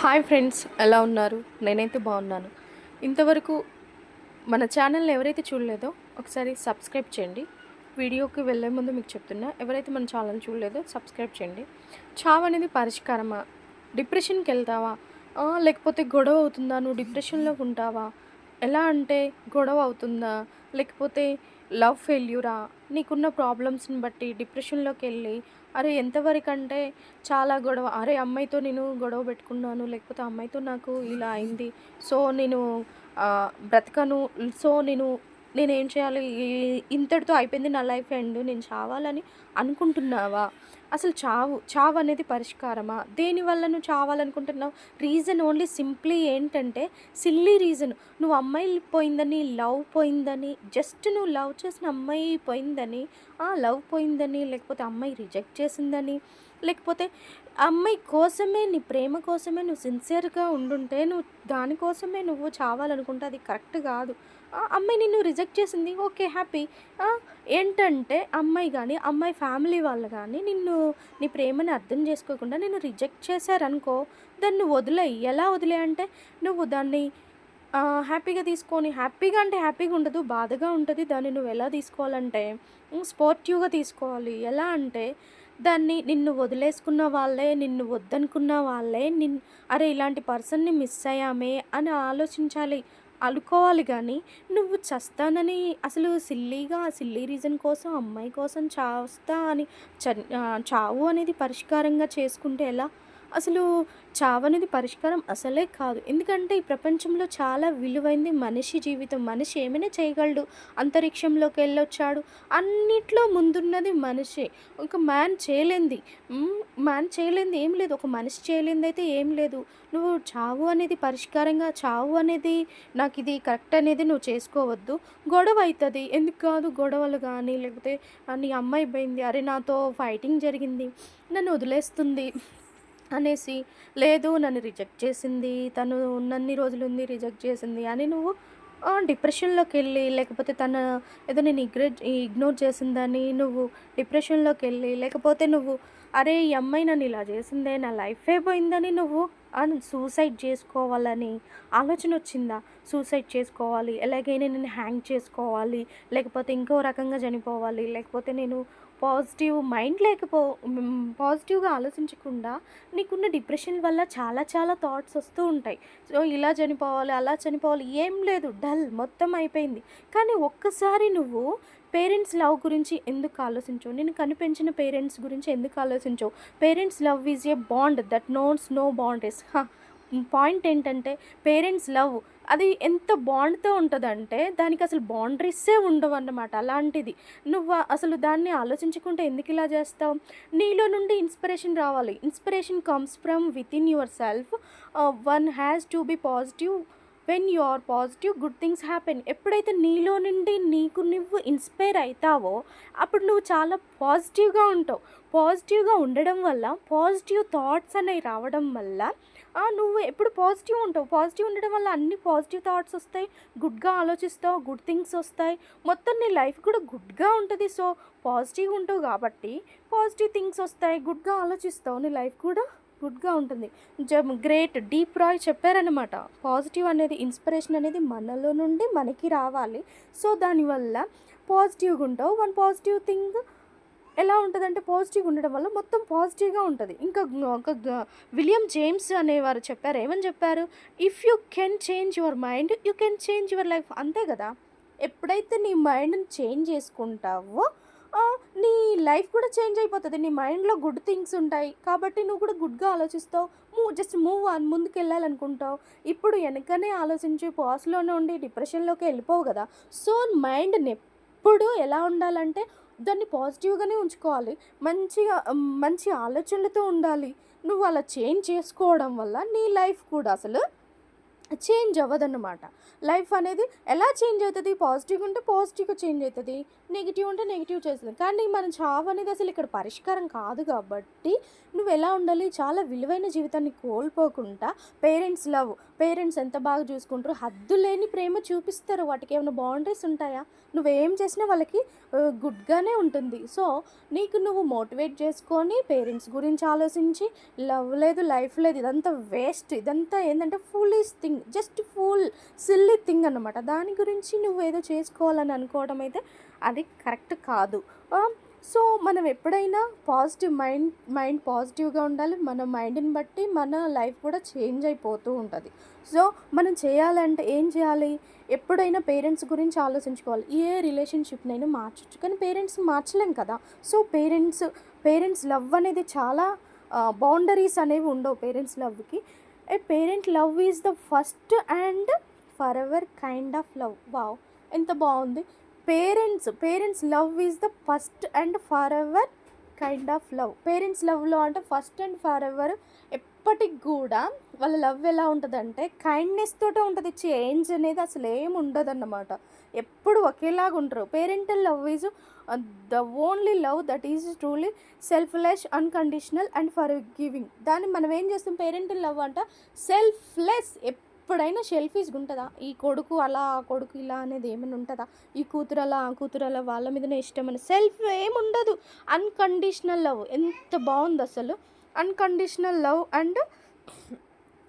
Hi friends ఎలా ఉన్నారు? నేనైతే బాగున్నాను. ఇంతవరకు మన ఛానల్ని ఎవరైతే చూడలేదో ఒకసారి సబ్స్క్రైబ్ చేయండి. వీడియోకి వెళ్ళే ముందు మీకు చెప్తున్నా ఎవరైతే మన ఛానల్ చూడలేదో సబ్స్క్రైబ్ చేయండి. చావు అనేది పరిష్కారమా? డిప్రెషన్కి వెళ్తావా? లేకపోతే గొడవ అవుతుందా? నువ్వు డిప్రెషన్లో ఉంటావా? ఎలా అంటే గొడవ అవుతుందా? లేకపోతే లవ్ ఫెయిల్యూరా? నీకున్న ప్రాబ్లమ్స్ని బట్టి డిప్రెషన్లోకి వెళ్ళి అరే ఎంతవరకు అంటే చాలా గొడవ అరే అమ్మాయితో నేను గొడవ పెట్టుకున్నాను లేకపోతే అమ్మాయితో నాకు ఇలా అయింది సో నేను బ్రతకను సో నేను నేనేం చేయాలి? ఇంతటితో అయిపోయింది నా లైఫ్ ఎండ్ నేను చావాలని అనుకుంటున్నావా? అసలు చావు చావు అనేది పరిష్కారమా? దేనివల్ల నువ్వు చావాలనుకుంటున్నావు? రీజన్ ఓన్లీ సింప్లీ ఏంటంటే సిల్లీ రీజన్. నువ్వు అమ్మాయి పోయిందని లవ్ పోయిందని జస్ట్ నువ్వు లవ్ చేసిన అమ్మాయి పోయిందని ఆ లవ్ పోయిందని లేకపోతే అమ్మాయి రిజెక్ట్ చేసిందని లేకపోతే అమ్మాయి కోసమే నీ ప్రేమ కోసమే నువ్వు సిన్సియర్గా ఉండుంటే నువ్వు దానికోసమే నువ్వు చావాలనుకుంటే అది కరెక్ట్ కాదు. అమ్మాయి నిన్ను రిజెక్ట్ చేసింది. Okay happy. ఏంటంటే అమ్మాయి కానీ అమ్మాయి ఫ్యామిలీ వాళ్ళు కానీ నిన్ను నీ ప్రేమని అర్థం చేసుకోకుండా నిన్ను రిజెక్ట్ చేశారనుకో దాన్ని వదిలేయి. ఎలా వదిలే అంటే నువ్వు దాన్ని హ్యాపీగా తీసుకొని హ్యాపీగా అంటే హ్యాపీగా ఉండదు బాధగా ఉంటుంది. దాన్ని నువ్వు ఎలా తీసుకోవాలంటే స్పోర్టివ్గా తీసుకోవాలి. ఎలా అంటే దాన్ని నిన్ను వదిలేసుకున్న వాళ్ళే నిన్ను వద్దనుకున్న వాళ్ళే నిన్ అరే ఇలాంటి పర్సన్ని మిస్ అయ్యామే అని ఆలోచించాలి. అనుకోవాలి కానీ నువ్వు చస్తానని అసలు సిల్లీగా సిల్లీ రీజన్ కోసం అమ్మాయి కోసం చాస్తా అని చ చావు అనేది పరిష్కారంగా చేసుకుంటే ఎలా? అసలు చావు అనేది పరిష్కారం అసలే కాదు. ఎందుకంటే ఈ ప్రపంచంలో చాలా విలువైంది మనిషి జీవితం. మనిషి ఏమైనా చేయగలడు. అంతరిక్షంలోకి వెళ్ళొచ్చాడు. అన్నిట్లో ముందున్నది మనిషే. ఒక మ్యాన్ చేయలేంది. మ్యాన్ చేయలేంది ఏం లేదు. ఒక మనిషి చేయలేంది అయితే ఏం లేదు. నువ్వు చావు అనేది పరిష్కారంగా చావు అనేది నాకు ఇది కరెక్ట్ అనేది నువ్వు చేసుకోవద్దు. గొడవ అవుతుంది ఎందుకు కాదు? గొడవలు కానీ లేకపోతే నీ అమ్మాయి పోయింది. అరే నాతో ఫైటింగ్ జరిగింది. నన్ను వదిలేస్తుంది. అనేసి లేదు నన్ను రిజెక్ట్ చేసింది. తను ఉన్నన్ని రోజులు ఉంది రిజెక్ట్ చేసింది అని నువ్వు డిప్రెషన్లోకి వెళ్ళి లేకపోతే తన ఏదో నేను ఇగ్రెట్ ఇగ్నోర్ చేసిందని నువ్వు డిప్రెషన్లోకి వెళ్ళి లేకపోతే నువ్వు అరే ఈ అమ్మాయి నన్ను ఇలా చేసిందే నా లైఫే పోయిందని నువ్వు సూసైడ్ చేసుకోవాలని ఆలోచన వచ్చిందా? సూసైడ్ చేసుకోవాలి. ఎలాగైనా నేను హ్యాంగ్ చేసుకోవాలి. లేకపోతే ఇంకో రకంగా చనిపోవాలి. లేకపోతే నేను పాజిటివ్ మైండ్ లేకపో పాజిటివ్గా ఆలోచించకుండా నీకున్న డిప్రెషన్ వల్ల చాలా చాలా థాట్స్ వస్తూ ఉంటాయి. సో ఇలా చనిపోవాలి అలా చనిపోవాలి ఏం లేదు డల్ మొత్తం అయిపోయింది. కానీ ఒక్కసారి నువ్వు పేరెంట్స్ లవ్ గురించి ఎందుకు ఆలోచించవు? నేను కనిపించిన పేరెంట్స్ గురించి ఎందుకు ఆలోచించవు? Parents love is a bond that knows no boundaries point ఏంటంటే పేరెంట్స్ లవ్. అది ఎంత బాండ్తో ఉంటుందంటే దానికి అసలు బౌండరీసే ఉండవు అన్నమాట అలాంటిది. నువ్వు అసలు దాన్ని ఆలోచించుకుంటే ఎందుకు ఇలా చేస్తావు? నీలో నుండి ఇన్స్పిరేషన్ రావాలి. Inspiration comes from within yourself. One has to be positive. When you are positive good things happen. ఎప్పుడైతే నీలో నుండి నీకు నువ్వు ఇన్స్పైర్ అవుతావో అప్పుడు నువ్వు చాలా పాజిటివ్గా ఉంటావు. పాజిటివ్గా ఉండడం వల్ల పాజిటివ్ థాట్స్ అనేవి రావడం వల్ల నువ్వు ఎప్పుడు పాజిటివ్ ఉంటావు. పాజిటివ్ ఉండడం వల్ల అన్ని పాజిటివ్ థాట్స్ వస్తాయి. గుడ్గా ఆలోచిస్తావు గుడ్ థింగ్స్ వస్తాయి. మొత్తం నీ లైఫ్ కూడా గుడ్గా ఉంటుంది. సో పాజిటివ్ ఉంటావు కాబట్టి పాజిటివ్ థింగ్స్ వస్తాయి. గుడ్గా ఆలోచిస్తావు నీ లైఫ్ కూడా గుడ్గా ఉంటుంది. గ్రేట్ డీప్ రాయ్ చెప్పారనమాట పాజిటివ్ అనేది ఇన్స్పిరేషన్ అనేది మనలో నుండి మనకి రావాలి. సో దానివల్ల పాజిటివ్గా ఉంటావు. వన్ పాజిటివ్ థింగ్ ఎలా ఉంటుందంటే పాజిటివ్గా ఉండడం వల్ల మొత్తం పాజిటివ్గా ఉంటుంది. ఇంకా ఒక విలియం జేమ్స్ అనేవారు చెప్పారు. ఏమని చెప్పారు? If you can change your mind you can change your life అంతే కదా? ఎప్పుడైతే నీ మైండ్ని చేంజ్ చేసుకుంటావో నీ లైఫ్ కూడా చేంజ్ అయిపోతుంది. నీ మైండ్లో గుడ్ థింగ్స్ ఉంటాయి. కాబట్టి నువ్వు కూడా గుడ్గా ఆలోచిస్తావు. మూవ్ జస్ట్ మూవ్ ఆన్ ముందుకు వెళ్ళాలనుకుంటావు ఇప్పుడు వెనకనే ఆలోచించి. పాస్లోనే ఉండి డిప్రెషన్లోకి వెళ్ళిపోవు కదా? సో మైండ్ని ఎప్పుడు ఎలా ఉండాలంటే దాన్ని పాజిటివ్గానే ఉంచుకోవాలి. మంచిగా మంచి ఆలోచనలతో ఉండాలి. నువ్వు అలా చేంజ్ చేసుకోవడం వల్ల నీ లైఫ్ కూడా అసలు చేంజ్ అవ్వదన్నమాట. లైఫ్ అనేది ఎలా చేంజ్ అవుతుంది? పాజిటివ్ ఉంటే పాజిటివ్గా చేంజ్ అవుతుంది. నెగిటివ్ ఉంటే నెగిటివ్ చేస్తుంది కానీ మన చావు అనేది అసలు ఇక్కడ పరిష్కారం కాదు కాబట్టి నువ్వు ఎలా ఉండాలి? చాలా విలువైన జీవితాన్ని కోల్పోకుండా పేరెంట్స్ లవ్ పేరెంట్స్ ఎంత బాగా చూసుకుంటారు హద్దు లేని ప్రేమ చూపిస్తారు. వాటికి ఏమైనా బౌండరీస్ ఉంటాయా? నువ్వేం చేసినా వాళ్ళకి గుడ్గానే ఉంటుంది. సో నీకు నువ్వు మోటివేట్ చేసుకొని పేరెంట్స్ గురించి ఆలోచించి లవ్ లేదు లైఫ్ లేదు ఇదంతా వేస్ట్ ఇదంతా ఏంటంటే full thing just full silly thing అన్నమాట. దాని గురించి నువ్వు ఏదో చేసుకోవాలని అనుకోవడం అయితే అది కరెక్ట్ కాదు. సో మనం ఎప్పుడైనా పాజిటివ్ మైండ్ మైండ్ పాజిటివ్గా ఉండాలి. మన మైండ్ని బట్టి మన లైఫ్ కూడా చేంజ్ అయిపోతూ ఉంటుంది. సో మనం చేయాలంటే ఏం చేయాలి? ఎప్పుడైనా పేరెంట్స్ గురించి ఆలోచించుకోవాలి. ఏ రిలేషన్షిప్నైనా మార్చొచ్చు. కానీ పేరెంట్స్ మార్చలేం కదా! సో పేరెంట్స్ పేరెంట్స్ లవ్ అనేది చాలా బౌండరీస్ అనేవి ఉండవు పేరెంట్స్ లవ్కి. A parent love is the first and forever kind of love. Wow! ఎంత బాగుంది. Parents parents love is the first and forever kind of love parents లవ్లో అంటే ఫస్ట్ అండ్ ఫార్ ఎవర్ ఎప్పటికి కూడా వాళ్ళ లవ్ ఎలా ఉంటుందంటే కైండ్నెస్ తోటే ఉంటుంది. చేంజ్ అనేది అసలు ఏం ఉండదు అన్నమాట ఎప్పుడు ఒకేలాగా ఉంటారు parental love is the only love that is truly selfless unconditional and forgiving దాన్ని మనం ఏం చేస్తాం? పేరెంటల్ లవ్ అంట సెల్ఫ్లెస్ ఎప్పుడైనా సెల్ఫీస్గా ఉంటుందా ఈ కొడుకు అలా ఆ కొడుకు ఇలా అనేది ఏమైనా ఉంటుందా? ఈ కూతురు అలా ఆ కూతురు అలా వాళ్ళ మీదనే ఇష్టం అని. సెల్ఫ్ ఏముండదు. అన్కండిషనల్ లవ్ ఎంత బాగుంది అసలు. Unconditional love and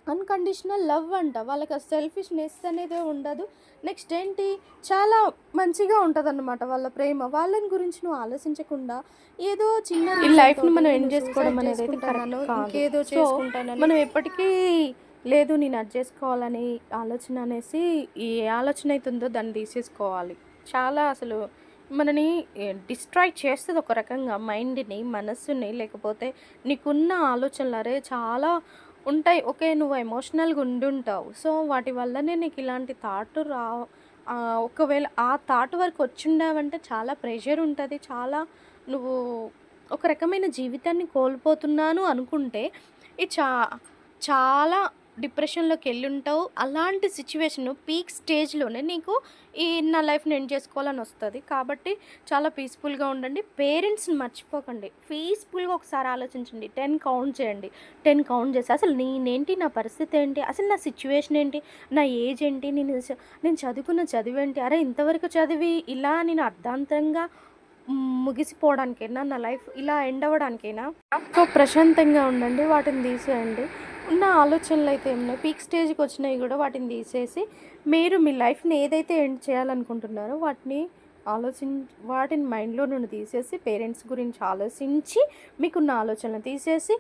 unconditional love అంట. వాళ్ళకి సెల్ఫిష్నెస్ అనేది ఉండదు. నెక్స్ట్ ఏంటి? చాలా మంచిగా ఉంటుంది అన్నమాట వాళ్ళ ప్రేమ. వాళ్ళని గురించి నువ్వు ఆలోచించకుండా ఏదో చిన్న లైఫ్ని మనం ఎండ్ చేసుకోవడం అనేది చేసుకుంటానో. ఇంకేదో So, చేసుకుంటానని మనం ఎప్పటికీ లేదు నేను అది చేసుకోవాలని ఆలోచన అనేసి ఏ ఆలోచన అవుతుందో దాన్ని తీసేసుకోవాలి. చాలా అసలు మనని డిస్ట్రాయ్ చేస్తుంది ఒక రకంగా మైండ్ని మనస్సుని లేకపోతే నీకున్న ఆలోచనలు అరే చాలా ఉంటాయి. ఓకే నువ్వు ఎమోషనల్గా ఉండుంటావు. సో వాటి వల్లనే నీకు ఇలాంటి థాట్ రా ఒకవేళ ఆ థాట్ వరకు వచ్చిండావంటే చాలా ప్రెషర్ ఉంటుంది. చాలా నువ్వు ఒక రకమైన జీవితాన్ని కోల్పోతున్నాను అనుకుంటే ఇది చా చాలా డిప్రెషన్లోకి వెళ్ళుంటావు అలాంటి సిచ్యువేషన్ పీక్ స్టేజ్లోనే నీకు ఈ నా లైఫ్ని ఎండ్ చేసుకోవాలని వస్తుంది. కాబట్టి చాలా పీస్ఫుల్గా ఉండండి. పేరెంట్స్ని మర్చిపోకండి. పీస్ఫుల్గా ఒకసారి ఆలోచించండి. టెన్ కౌంట్ చేయండి. టెన్ కౌంట్ చేసి అసలు నేనేంటి? నా పరిస్థితి ఏంటి? అసలు నా సిచ్యువేషన్ ఏంటి? నా ఏజ్ ఏంటి? నేను నేను చదువుకున్న చదువు ఏంటి? అరే ఇంతవరకు చదివి ఇలా నేను అర్ధాంతరంగా ముగిసిపోవడానికైనా నా లైఫ్ ఇలా ఎండ్ అవ్వడానికైనా సో ప్రశాంతంగా ఉండండి. వాటిని తీసేయండి. నా ఆలోచనలు అయితే ఏమున్నాయి పీక్ స్టేజ్కి వచ్చినాయి కూడా వాటిని తీసేసి మీరు మీ లైఫ్ని ఏదైతే ఎండ్ చేయాలనుకుంటున్నారో వాటిని ఆలోచిం వాటిని మైండ్లో నుండి తీసేసి పేరెంట్స్ గురించి ఆలోచించి మీకున్న ఆలోచనలు తీసేసి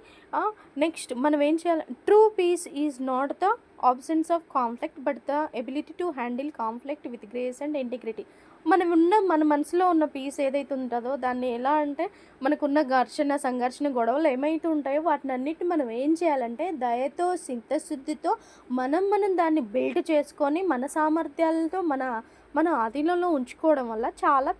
నెక్స్ట్ మనం ఏం చేయాలి? True peace is not the absence of conflict but the ability to handle conflict with grace and integrity. మనం ఉన్న మన మనసులో ఉన్న పీస్ ఏదైతే ఉంటుందో దాన్ని ఎలా అంటే మనకున్న ఘర్షణ సంఘర్షణ గొడవలు ఏమైతే ఉంటాయో వాటిని అన్నిటిని మనం ఏం చేయాలంటే దయతో సిద్ధశుద్ధితో మనం మనం దాన్ని బిల్డ్ చేసుకొని మన సామర్థ్యాలతో మన మన ఆధీనంలో ఉంచుకోవడం వల్ల చాలా